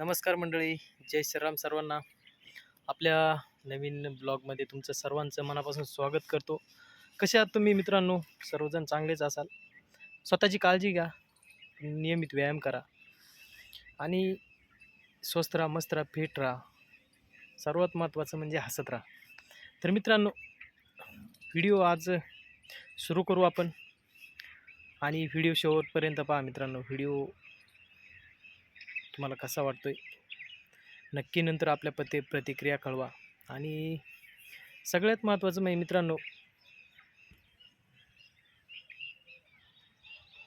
नमस्कार मंडळी जय श्रीराम सर्वांना. आपल्या नवीन ब्लॉगमध्ये तुमचं सर्वांचं मनापासून स्वागत करतो. कसे आहात तुम्ही मित्रांनो? सर्वजण चांगलेच असाल. स्वतःची काळजी घ्या. नियमित व्यायाम करा. आणि स्वस्थ राहा मस्त राहा फिट राहा. सर्वात महत्त्वाचं म्हणजे हसत राहा. तर मित्रांनो व्हिडिओ आज सुरू करू आपण. आणि व्हिडिओ शेवटपर्यंत पहा मित्रांनो व्हिडिओ तुम्हाला कसा वाटतो आहे नक्की नंतर आपल्या पते प्रतिक्रिया कळवा. आणि सगळ्यात महत्त्वाचं म्हणजे मित्रांनो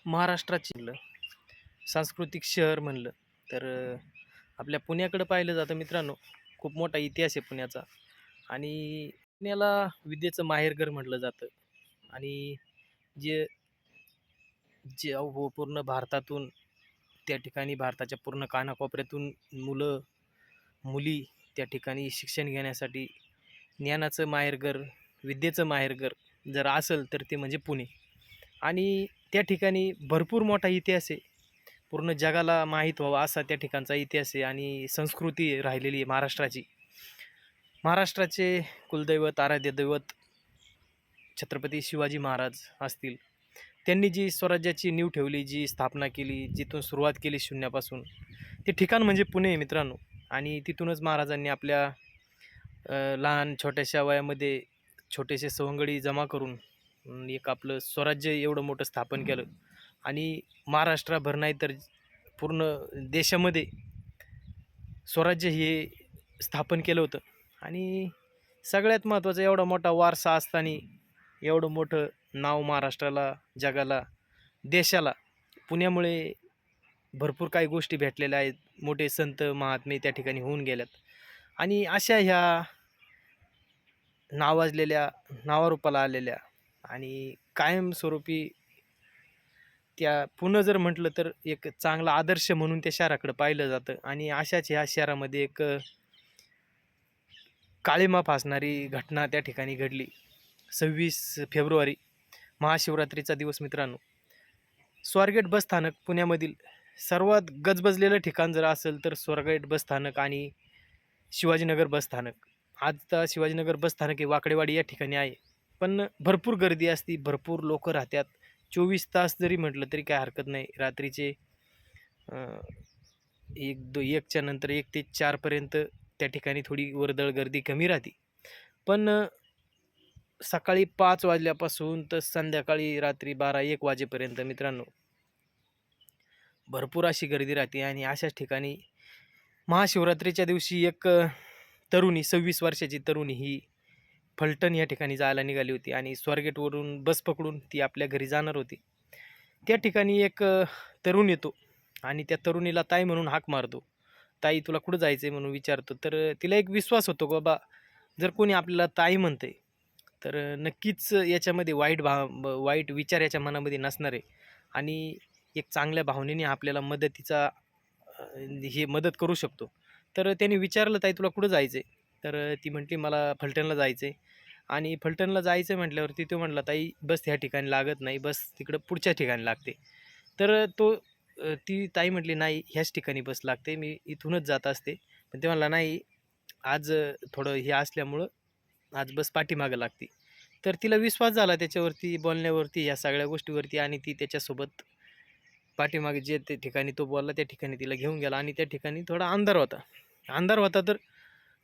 महाराष्ट्राची सांस्कृतिक शहर म्हणलं तर आपल्या पुण्याकडं पाहिलं जातं मित्रांनो खूप मोठा इतिहास आहे पुण्याचा. आणि पुण्याला विद्येचं माहेरघर म्हटलं जातं. आणि जे जे पूर्ण भारतातून त्या ठिकाणी भारताच्या पूर्ण कानाकोपऱ्यातून मुलं मुली त्या ठिकाणी शिक्षण घेण्यासाठी ज्ञानाचं माहेरघर विद्येचं माहेरघर जर असेल तर ते म्हणजे पुणे. आणि त्या ठिकाणी भरपूर मोठा इतिहास आहे. पूर्ण जगाला माहीत व्हावा असा त्या ठिकाणचा इतिहास आहे आणि संस्कृती राहिलेली आहे महाराष्ट्राची. महाराष्ट्राचे कुलदैवत आराध्य दैवत छत्रपती शिवाजी महाराज असतील. त्यांनी जी स्वराज्याची नीव ठेवली जी स्थापना केली जिथून सुरुवात केली शून्यापासून ते ठिकाण म्हणजे पुणे मित्रांनो. आणि तिथूनच महाराजांनी आपल्या लहान छोट्याशा वयामध्ये छोटेसे सवंगडी जमा करून एक आपलं स्वराज्य एवढं मोठं स्थापन केलं. आणि महाराष्ट्राभर नाही तर पूर्ण देशामध्ये स्वराज्य हे स्थापन केलं होतं. आणि सगळ्यात महत्त्वाचा एवढा मोठा वारसा असताना एवढं मोठं नाव महाराष्ट्राला जगाला देशाला. पुण्यामुळे भरपूर काही गोष्टी भेटलेल्या आहेत. मोठे संत महात्मे त्या ठिकाणी होऊन गेल्यात. आणि अशा ह्या नावाजलेल्या नावारूपाला आलेल्या आणि कायमस्वरूपी त्या पुणं जर म्हटलं तर एक चांगला आदर्श म्हणून त्या शहराकडं पाहिलं जातं. आणि अशाच ह्या शहरामध्ये एक काळीमा फासणारी घटना त्या ठिकाणी घडली. सव्वीस फेब्रुवारी महाशिवरात्रीचा दिवस मित्रांनो. स्वारगेट बस स्थानक पुण्यामधील सर्वात गजबजलेलं ठिकाण जर असेल तर स्वारगेट बस स्थानक आणि शिवाजीनगर बस स्थानक. आता शिवाजीनगर बस स्थानक हे वाकडेवाडी या ठिकाणी आहे. पण भरपूर गर्दी असती भरपूर लोक राहतात. चोवीस तास जरी म्हटलं तरी काय हरकत नाही. रात्रीचे एक दो एकच्या नंतर एक ते चारपर्यंत त्या ठिकाणी थोडी वर्दळ गर्दी कमी राहते. पण सकाळी पाच वाजल्यापासून तर संध्याकाळी रात्री बारा एक वाजेपर्यंत मित्रांनो. भरपूर अशी गर्दी राहते आणि अशाच ठिकाणी महाशिवरात्रीच्या दिवशी एक तरुणी सव्वीस वर्षाची तरुणी ही फलटण या ठिकाणी जायला निघाली होती आणि स्वारगेटवरून बस पकडून ती आपल्या घरी जाणार होती. त्या ठिकाणी एक तरुण येतो आणि त्या तरुणीला ताई म्हणून हाक मारतो. ताई तुला कुठं जायचं आहे म्हणून विचारतो. तर तिला एक विश्वास होतो बाबा जर कोणी आपल्याला ताई म्हणते तर नक्कीच याच्यामध्ये वाईट भा वाईट विचार याच्या मनामध्ये नसणार आहे. आणि एक चांगल्या भावनेने आपल्याला मदतीचा हे मदत करू शकतो. तर त्याने विचारलं ताई तुला कुठं जायचं आहे तर ती म्हटली मला फलटणला जायचं आहे आणि फलटणला जायचं म्हटल्यावरती तो म्हटला ताई बस ह्या ठिकाणी लागत नाही बस तिकडं पुढच्या ठिकाणी लागते. तर तो ती ताई म्हटली नाही ह्याच ठिकाणी बस लागते मी इथूनच जात असते. पण ते म्हणला नाही आज थोडं हे असल्यामुळं आज बस पाठीमागं लागते. तर तिला विश्वास झाला त्याच्यावरती बोलण्यावरती या सगळ्या गोष्टीवरती आणि ती त्याच्यासोबत पाठीमागे जे ते ठिकाणी तो बोलला त्या ठिकाणी तिला घेऊन गेला आणि त्या ठिकाणी थोडा अंधार होता. अंधार होता तर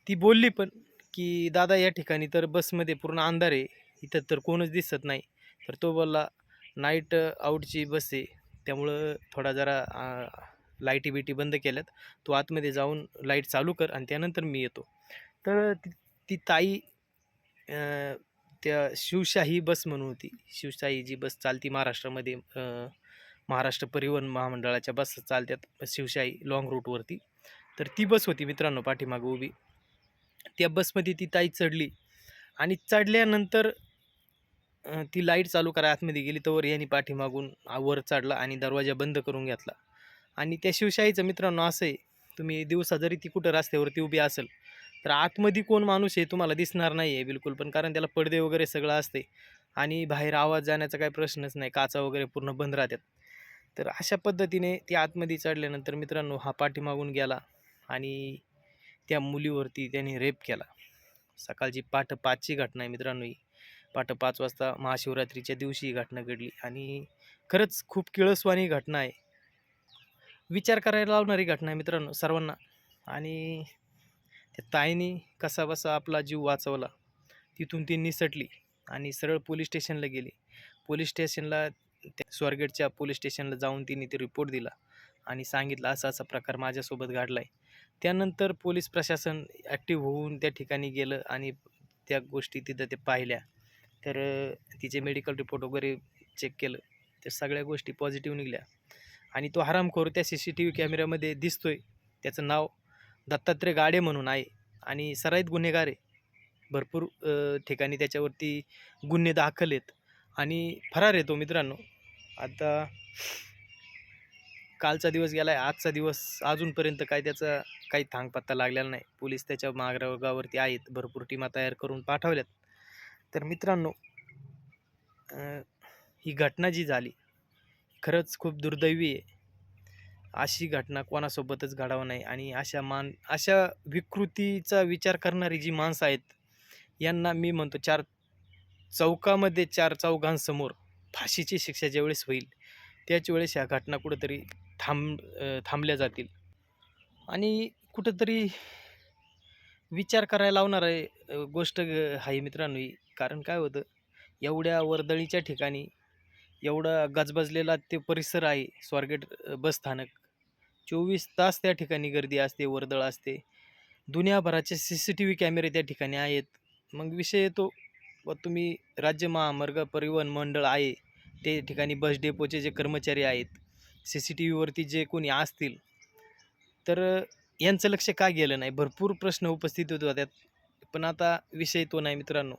ती बोलली पण की दादा या ठिकाणी तर बसमध्ये पूर्ण अंधार आहे. इथं तर कोणच दिसत नाही. तर तो बोलला नाईट आऊटची बस आहे. त्यामुळं थोडा जरा लाईटी बिटी बंद केल्यात. तू आतमध्ये जाऊन लाइट चालू कर आणि त्यानंतर मी येतो. तर ती ती ताई त्या शिवशाही बस म्हणून होती. शिवशाही जी बस चालती महाराष्ट्रामध्ये महाराष्ट्र परिवहन महामंडळाच्या बस चालतात शिवशाही लाँग रूटवरती तर ती बस होती मित्रांनो पाठीमागं उभी. त्या बसमध्ये ती ताई चढली आणि चढल्यानंतर ती लाइट चालू करा आतमध्ये गेली तर यांनी पाठीमागून वर चढला आणि दरवाजा बंद करून घेतला. आणि त्या शिवशाहीचं मित्रांनो असं आहे तुम्ही दिवसा जरी ती कुठं रस्त्यावरती उभी असेल तर आतमध्ये कोण माणूस आहे तुम्हाला दिसणार नाही आहे बिलकुल पण कारण त्याला पडदे वगैरे सगळं असते आणि बाहेर आवाज जाण्याचा काही प्रश्नच नाही काचा वगैरे पूर्ण बंद राहतात. तर अशा पद्धतीने ती आतमध्ये चढल्यानंतर मित्रांनो हा पाठीमागून गेला आणि त्या मुलीवरती त्याने रेप केला. सकाळची पाठ पाचची घटना आहे मित्रांनो ही. पाठ पाच वाजता महाशिवरात्रीच्या दिवशी ही घटना घडली आणि खरंच खूप किळसवाणी घटना आहे. विचार करायला लावणारी घटना आहे मित्रांनो सर्वांना आणि ताईने कसाबसा आपला जीव वाचवला. तिथून ती निसटली आणि सरळ पोलीस स्टेशनला गेली. पोलीस स्टेशनला त्या स्वारगेटच्या पोलीस स्टेशनला जाऊन तिने ते रिपोर्ट दिला आणि सांगितलं असा असा प्रकार माझ्यासोबत घडला आहे त्यानंतर पोलीस प्रशासन ॲक्टिव्ह होऊन त्या ठिकाणी गेलं आणि त्या गोष्टी तिथं ते पाहिल्या. तर तिचे मेडिकल रिपोर्ट वगैरे चेक केलं. तर सगळ्या गोष्टी पॉझिटिव्ह निघल्या. आणि तो हरामखोर त्या सी सी टी व्ही कॅमेऱ्यामध्ये दिसतोय. त्याचं नाव दत्तात्रय गाडे म्हणून आहे आणि सराईत गुन्हेगार आहे. भरपूर ठिकाणी त्याच्यावरती गुन्हे दाखल आहेत. आणि फरार येतो मित्रांनो. आता कालचा दिवस गेला आहे आजचा दिवस अजूनपर्यंत काय त्याचा काही थांगपत्ता लागलेला नाही. पोलीस त्याच्या मागावरती आहेत. भरपूर टीमा तयार करून पाठवल्यात. तर मित्रांनो ही घटना जी झाली खरंच खूप दुर्दैवी आहे. अशी घटना कोणासोबतच घडावं नाही. आणि अशा मान अशा विकृतीचा विचार करणारी जी माणसं आहेत यांना मी म्हणतो चार चौकामध्ये चार चौघांसमोर फाशीची शिक्षा ज्यावेळेस होईल त्याच वेळेस ह्या घटना कुठंतरी थांब थांबल्या जातील. आणि कुठंतरी विचार करायला लावणार आहे गोष्ट आहे मित्रांनो ही. कारण काय होतं एवढ्या वर्दळीच्या ठिकाणी एवढा गजबजलेला ते परिसर आहे स्वारगेट बसस्थानक चोवीस तास त्या ठिकाणी गर्दी असते वर्दळ असते. दुनियाभराचे सी सी टी व्ही कॅमेरे त्या ठिकाणी आहेत. मग विषय येतो व तुम्ही राज्य महामार्ग परिवहन मंडळ आहे ते ठिकाणी बस डेपोचे जे कर्मचारी आहेत सी सी टी व्हीवरती जे कोणी असतील तर यांचं लक्ष का गेलं नाही? भरपूर प्रश्न उपस्थित होत त्यात पण आता विषय तो नाही मित्रांनो.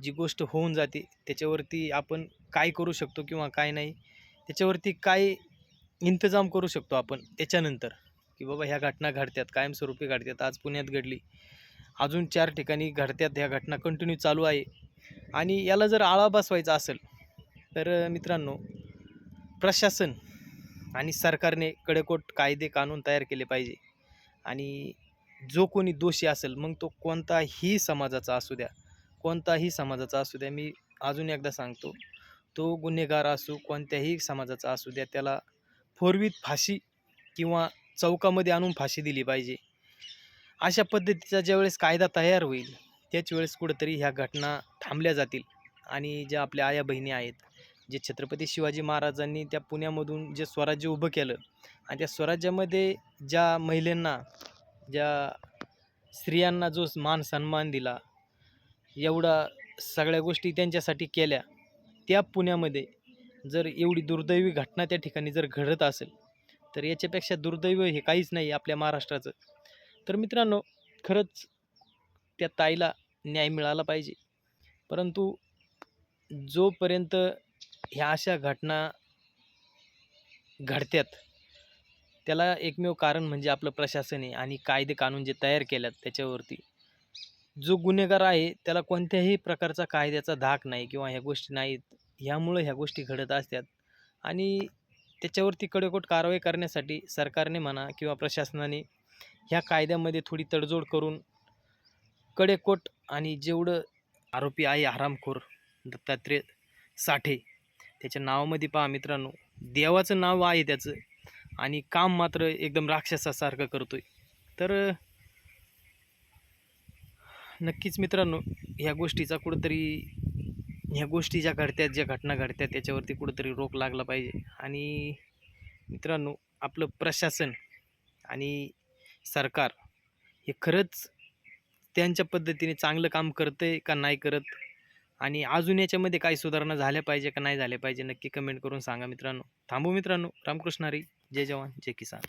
जी गोष्ट होऊन जाते त्याच्यावरती आपण काय करू शकतो किंवा काय नाही त्याच्यावरती काय इंतजाम करू शकतो आपण त्याच्यानंतर की बाबा ह्या घटना घडत्यात कायमस्वरूपी घडत्यात. आज पुण्यात घडली. अजून चार ठिकाणी घडत्यात ह्या घटना कंटिन्यू चालू आहे. आणि याला जर आळा बसवायचा असेल तर मित्रांनो प्रशासन आणि सरकारने कडेकोट कायदे कानून तयार केले पाहिजे. आणि जो कोणी दोषी असेल मग तो कोणताही समाजाचा असू द्या कोणताही समाजाचा असू द्या. मी अजून एकदा सांगतो तो गुन्हेगार असू कोणत्याही समाजाचा असू द्या त्याला फोरवीत फाशी किंवा चौकामध्ये आणून फाशी दिली पाहिजे. अशा पद्धतीचा ज्यावेळेस कायदा तयार होईल त्याच वेळेस कुठंतरी ह्या घटना थांबल्या जातील. आणि ज्या आपल्या आया बहिणी आहेत जे छत्रपती शिवाजी महाराजांनी त्या पुण्यामधून जे स्वराज्य उभं केलं आणि त्या स्वराज्यामध्ये ज्या महिलांना ज्या स्त्रियांना जो मान सन्मान दिला एवढा सगळ्या गोष्टी त्यांच्यासाठी केल्या त्या पुण्यामध्ये जर एवढी दुर्दैवी घटना त्या ठिकाणी जर घडत असेल तर याच्यापेक्षा दुर्दैव हे काहीच नाही आपल्या महाराष्ट्राचं. तर मित्रांनो खरंच त्या ताईला न्याय मिळाला पाहिजे. परंतु जोपर्यंत ह्या अशा घटना घडत्यात त्याला एकमेव कारण म्हणजे आपलं प्रशासन आहे आणि कायदे कानून जे तयार केल्यात त्याच्यावरती. जो गुन्हेगार आहे त्याला कोणत्याही प्रकारचा कायद्याचा धाक नाही किंवा ह्या गोष्टी नाहीत. ह्यामुळं ह्या गोष्टी घडत असतात. आणि त्याच्यावरती कडेकोट कारवाई करण्यासाठी सरकारने म्हणा किंवा प्रशासनाने ह्या कायद्यामध्ये थोडी तडजोड करून कडेकोट आणि जेवढं आरोपी आहे आरामखोर दत्तात्रेय साठे त्याच्या नावामध्ये पहा मित्रांनो देवाचं नाव आहे त्याचं आणि काम मात्र एकदम राक्षसासारखं करतोय. तर नक्कीच मित्रांनो ह्या गोष्टीचा कुठंतरी ह्या गोष्टी ज्या घडत्यात ज्या घटना घडतात त्याच्यावरती कुठंतरी रोख लागला पाहिजे. आणि मित्रांनो आपलं प्रशासन आणि सरकार हे खरंच त्यांच्या पद्धतीने चांगलं काम करतंय का नाही करत? आणि अजून याच्यामध्ये काही सुधारणा झाल्या पाहिजे का नाही झाल्या पाहिजे नक्की कमेंट करून सांगा मित्रांनो. थांबू मित्रांनो. रामकृष्ण हरी. जय जवान. जय किसान.